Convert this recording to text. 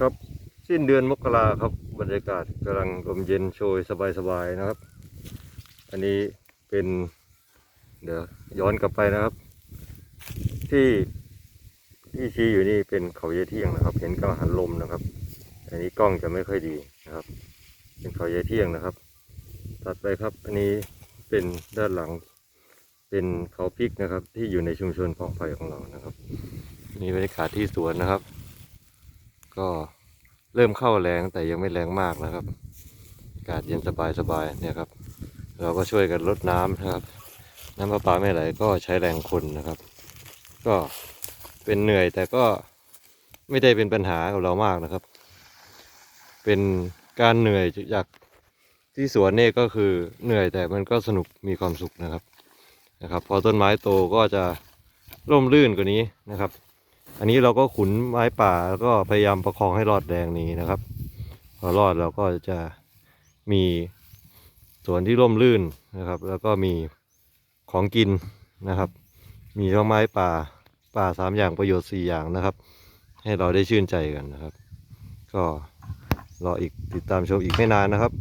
ครับสิ้นเดือนมกราครับบรรยากาศกำลังลมเย็นโชยสบายๆนะครับ อันนี้เป็นเดี๋ยวย้อนกลับไปนะครับ ที่ที่ชี้อยู่นี่เป็นเขาเยายเที่ยงนะครับ เห็นกังหันลมนะครับ อันนี้กล้องจะไม่ค่อยดีนะครับ เป็นเขาเยายเที่ยงนะครับตัดไปครับ อันนี้เป็นด้านหลัง เป็นเขาพริกนะครับ ที่อยู่ในชุมชนเพาะไผ่ของเรานะครับ นี่บรรยากาศที่สวนนะครับ ก็เริ่มเข้าแรงแต่ยังไม่แรงมากนะครับอากาศเย็นสบายสบายๆเนี่ยครับ เราก็ช่วยกันรดน้ำนะครับ น้ำประปาไม่ไหลก็ใช้แรงคนนะครับ ก็เป็นเหนื่อยแต่ก็ไม่ได้เป็นปัญหากับเรามากนะครับ เป็นการเหนื่อยจากที่สวนเนี่ก็คือเหนื่อยแต่มันก็สนุกมีความสุขนะครับนะครับ พอต้นไม้โตก็จะร่มรื่นกว่านี้นะครับ อันนี้เราก็ขุนไม้ป่าแล้วก็พยายามประคองให้รอดแรงนี้นะครับ พอรอดเราก็จะมีสวนที่ร่มรื่นนะครับ แล้วก็มีของกินนะครับ มีทั้งไม้ป่าป่าสามอย่างประโยชน์สี่อย่างนะครับ ให้เราได้ชื่นใจกันนะครับ ก็รออีกติดตามชมอีกไม่นานนะครับ